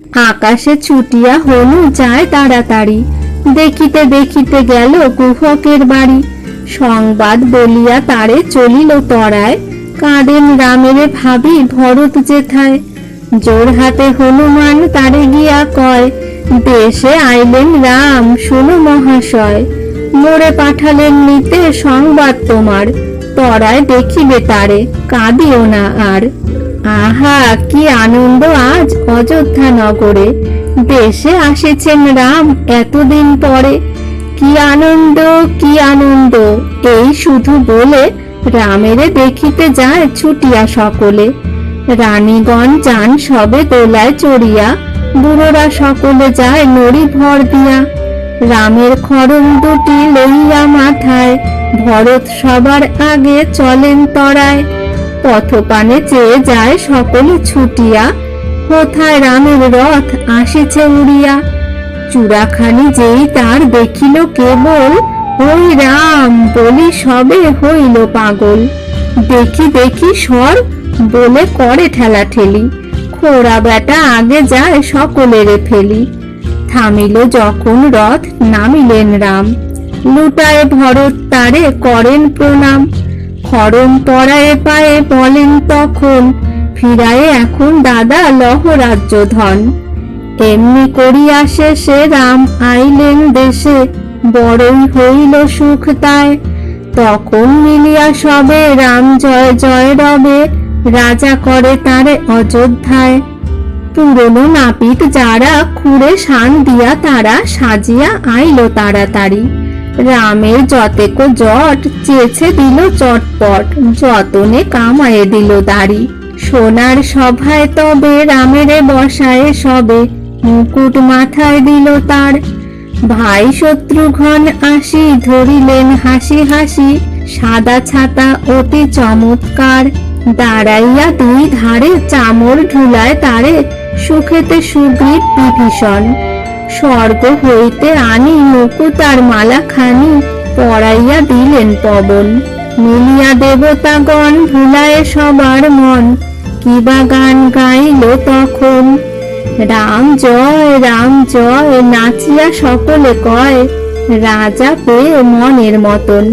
আকাশে ছুটিয়া হনু যায় তাড়াতাড়ি। দেখিতে দেখিতে গেল কুহকের বাড়ি। সংবাদ বলিয়া তারে চলিল তরায়। কাঁদেন রামের ভাবি ভরত যেথায় জোর হাতে হনুমান তারে গিয়া কয়, দেশে আইলেন রাম, শুনো মহাশয়। মোড়ে পাঠালেন নিতে সংবাদ তোমার। তরায় দেখিবে তারে, কাঁদিও না আর। আহা, কি আনন্দ আজ অযোধ্যা নগরে। দেশে আসেছেন রাম এতদিন পরে। কি আনন্দ কি আনন্দ, এই শুধু বলে রামেরে দেখিতে যায় ছুটিয়া সকলে। রানীগণ যান সবে দোলায় চড়িয়া, বুড়োরা সকলে যায় নড়ি ভর দিয়া। রামের খড়ম দুটি লইয়া মাথায়, ভরত সবার আগে চলেন তরায়। পথপানে চেয়ে যায় সকলে ছুটিয়া। কোথায় রামের রথ আসিছে উড়িয়া? চূড়াখানি যেই তার দেখিল কেবল, ওই রাম, বলি সবে হইল পাগল। দেখি দেখি সর বলে করে ঠেলা ঠেলি। খোড়া বেটা আগে যায় সকলেরে ফেলি। থামিল যখন রথ, নামিলেন রাম। লুটায় ভরত তারে করেন প্রণাম। খরম পরায়ে পায়ে বলেন তখন, ফিরায়ে এখন দাদা লহ রাজ্য ধন। এমনি করিয়া শেষে রাম আইলেন দেশে, বড়ই হইল সুখ তাই। তখন মিলিয়া সবে রাম জয় জয় রবে, রাজা করে তারে অযোধ্যায়। পুরনো নাপিত যারা খুঁড়ে শান দিয়া তারা সাজিয়া আইল তাড়াতাড়ি। রামের যতেক জট চেছে দিল চটপট, যতনে কামায়ে দিল দাড়ি। সোনার সভায় তবে রামেরে বসায় সবে, মুকুট মাথায় দিল তার। ভাই শত্রুঘন আসি ধরিলেন হাসি হাসি, সাদা ছাতা অতি চমৎকার। দাঁড়াইয়া দুই ধারে চামর ঢুলায় তারে, সুখেতে সুগ্রীব বিভীষণ। স্বর্গ হইতে আনি মুকুট আর মালা খানি পড়াইয়া দিলেন পবন। মিলিয়া দেবতাগণ ভুলায় সবার মন, কিবা গান গাইল তখন? রাম জয় রাম জয়, নাচিয়া সকলে কয়, রাজা পেয়ে মনের মতন।